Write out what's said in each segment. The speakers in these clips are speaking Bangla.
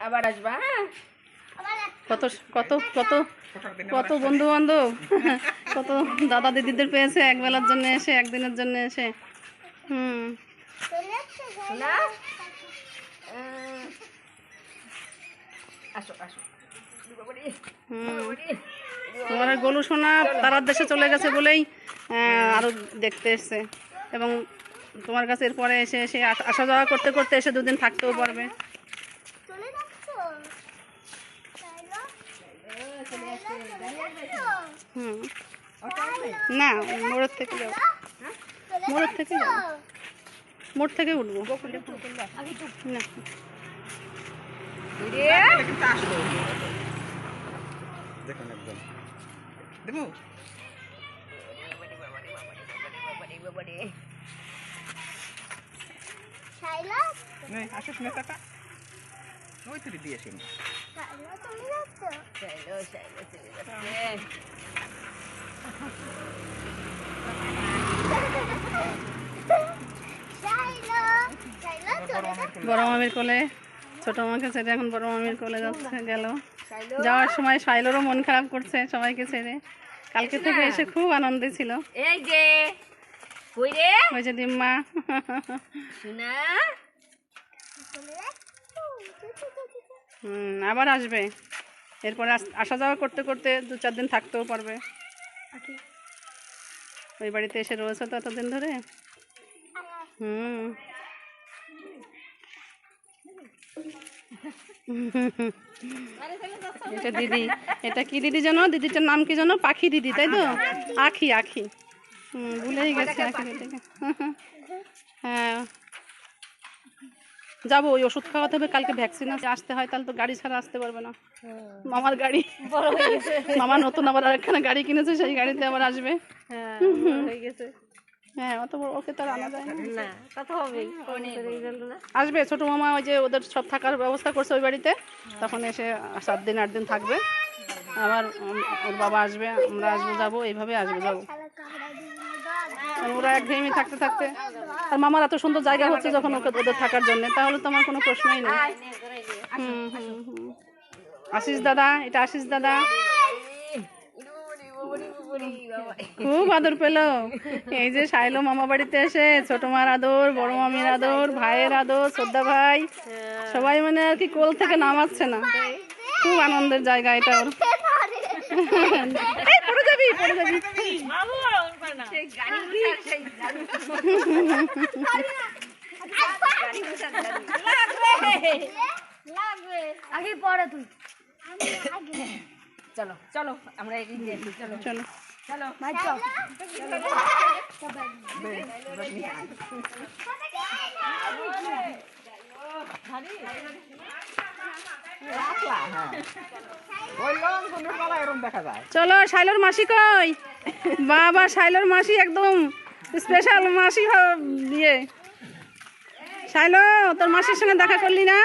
আবার আসবা হ্যাঁ? কত কত কত কত বন্ধু বান্ধব কত দাদা দিদিদের পেয়েছে এক বেলার জন্য এসে একদিনের জন্য এসে। হুম। তোমার গোলু সোনা তারার দেশে চলে গেছে বলেই আহ, আরও দেখতে এসছে। এবং তোমার কাছে এরপরে এসে এসে আসা যাওয়া করতে করতে এসে দুদিন থাকতেও পারবে। হুম। না মোড়ের থেকে যাও। মোড়ের থেকে যাও। মোড় থেকে উঠবো। না। দেখুন একদম। দেবো? নেই আসুস নেতাটা ওই তুই। বড় মামির কোলে। ছোট মাকে ছেড়ে এখন বড় মামির কোলে যাচ্ছে গেল। যাওয়ার সময় সাইলোরও মন খারাপ করছে সবাইকে ছেড়ে। কালকে থেকে এসে খুব আনন্দে ছিল। এই যে ওই যে দিম্মা শোনা? হুম, আবার আসবে। এরপরে আসা যাওয়া করতে করতে দু চার দিন থাকতেও পারবে। ওই বাড়িতে এসে রয়েছে তো এতদিন ধরে? হুম। এটা দিদি। এটা কি দিদি জানো দিদিটার নাম কি জানো পাখি দিদি, তাই তো? আখি আখি। হুম, ভুলেই গেছে আখি দিদিকে হ্যাঁ। যাব ওই ওষুধ খাওয়াতে হবে কালকে ভ্যাকসিন আছে আসতে হয় তাহলে তো গাড়ি ছাড়া আসতে পারবে না। মামার গাড়ি। মামা নতুন আবার আরেকখানা গাড়ি কিনেছে সেই গাড়িতে আবার আসবে। হয়ে গেছে। হ্যাঁ অত বড় ওকে তো আর আনা যায় না। না কথা হবে না আসবে ছোট মামা ওই যে ওদের সব থাকার ব্যবস্থা করছে ওই বাড়িতে। তখন এসে সাত দিন আট দিন থাকবে। আবার ওর বাবা আসবে আমরা আসব যাব এইভাবে আসব যাব। ওরা এক ঘেয়েমি থাকতে থাকতে আর মামার এত সুন্দর জায়গা হচ্ছে যখন ওকে ওদের থাকার জন্য তাহলে তো আমার কোনো প্রশ্নই নেই। হুম হুম হুম। আশিস দাদা এটা আশিস দাদা। খুব আদর পেল। এই যে সাইলো মামা বাড়িতে এসে ছোট মার আদর বড় মামির আদর ভাইয়ের আদর শ্রদ্ধা ভাই। সবাই মানে আর কি কোল থেকে নামাচ্ছে না। খুব আনন্দের জায়গা এটা ওর। পড়ে যাবি পড়ে যাবি। আগে পড়ে তুই চলো চলো আমরা চলো চলো চলো চল চলো, শাইলোর মাসি কই? বাবা, শাইলোর মাসি একদম স্পেশাল মাসি দিয়ে শাইলো, তোর মাসির সঙ্গে দেখা করলি না?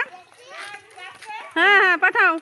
হ্যাঁ হ্যাঁ পাঠাও।